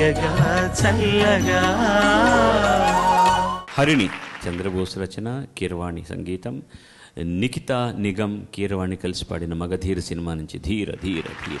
తీయగా చల్లగా. హరిణి. చంద్రబోస్ రచన కీరవాణి సంగీతం. నిఖిత నిగం కీరవాణి కలిసి పాడిన మగధీర సినిమా నుంచి ధీర ధీర ధీర.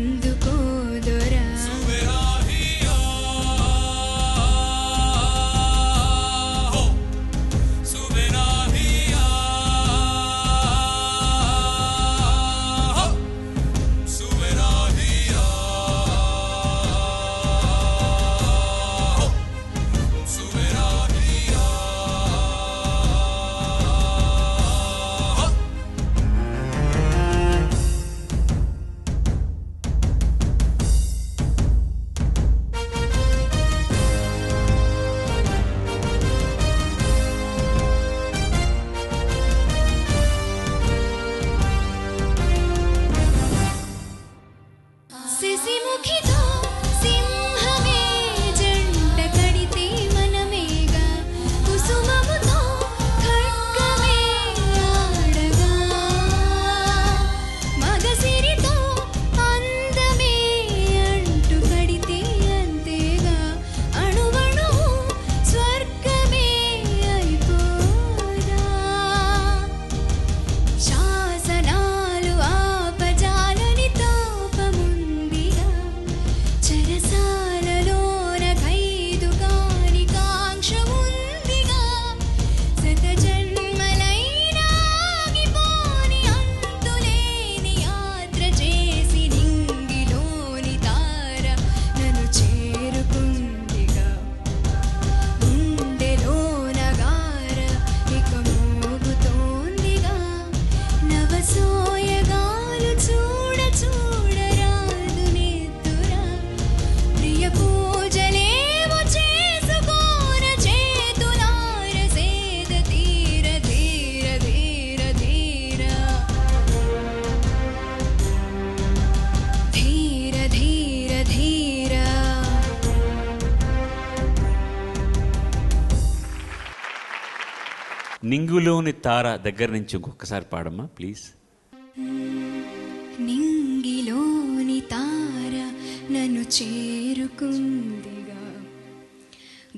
నింగులోని తార దగ్గర నుంచి ఇంకొకసారి పాడమ్మా ప్లీజ్ నింగిలోని తార నన్ను చేరుకుందిగా.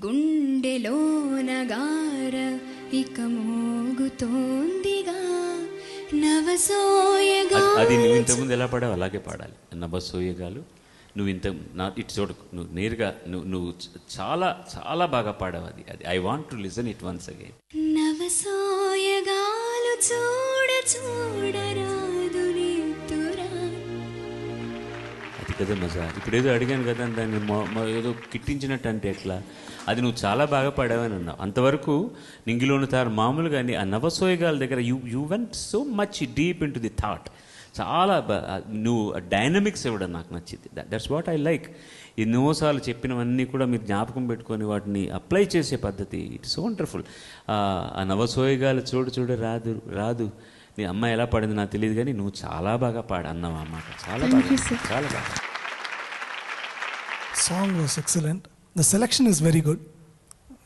గుండెలోన గార ఇక మోగుతోందిగా. నవసోయగా అది- నువ్వు ఇంతకుముందు ఎలా పాడావు? అలాగే పాడాలి. నభసోయగాలు నువ్వు ఇంత నా ఇటు చూడు నువ్వు నేరుగా నువ్వు నువ్వు చాలా చాలా బాగా పాడావు అది. అది I want to listen it once again నవసోయగాలు చూడ చూడరాదు అది కదా మజా. ఇప్పుడు ఏదో అడిగాను కదా దాన్ని ఏదో కిట్టించినట్టు అంటే ఎట్లా? అది నువ్వు చాలా బాగా పాడావని అన్నావు. అంతవరకు నింగిలోని తారు మామూలుగాని ఆ నవసోయగాల దగ్గర you you went so much deep in to the thought చాలా బ- నువ్వు డైనమిక్స్ ఇవ్వడం నాకు నచ్చింది. దట్స్ వాట్ ఐ లైక్ ఎన్నోసార్లు చెప్పినవన్నీ కూడా మీరు జ్ఞాపకం పెట్టుకొని వాటిని అప్లై చేసే పద్ధతి. ఇట్స్ వండర్ఫుల్ ఆ నవసోయగాలు చూడు చూడు రాదు రాదు. నీ అమ్మ ఎలా పాడింది నాకు తెలియదు కానీ నువ్వు చాలా బాగా పాడు అన్నావు అన్నమాట చాలా బాగా చాలా బాగా. Song was excellent the selection is very good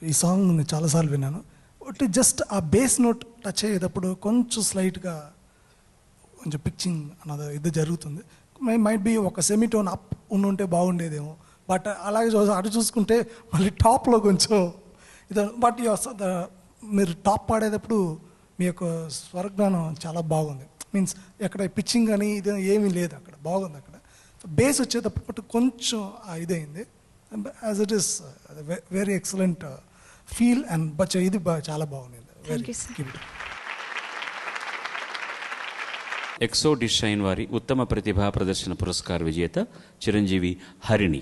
ఈ సాంగ్ నేను చాలాసార్లు విన్నాను. ఒకటి జస్ట్ ఆ బేస్ నోట్ టచ్ అయ్యేటప్పుడు కొంచెం స్లైట్గా కొంచెం పిచ్చింగ్ అన్నది ఇది జరుగుతుంది. మైట్ బి ఒక సెమీటోన్ అప్ ఉండుంటే బాగుండేదేమో. బట్ అలాగే చూ అటు చూసుకుంటే మళ్ళీ టాప్లో కొంచెం ఇది బట్ మీరు టాప్ పాడేటప్పుడు మీ యొక్క స్వరజ్ఞానం చాలా బాగుంది. మీన్స్ ఎక్కడ పిచ్చింగ్ అని ఇది ఏమీ లేదు అక్కడ బాగుంది అక్కడ. బేస్ వచ్చేటప్పుడు కొంచెం ఇదైంది. As it is very excellent feel and but ఇది చాలా బాగుంది. Thank ఎక్సో డిషైన్ వారి ఉత్తమ ప్రతిభా ప్రదర్శన పురస్కార విజేత చిరంజీవి హరిణి.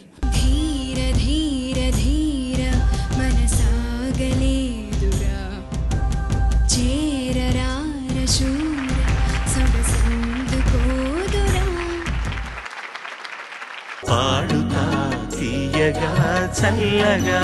పాడుతా తీయగా చల్లగా.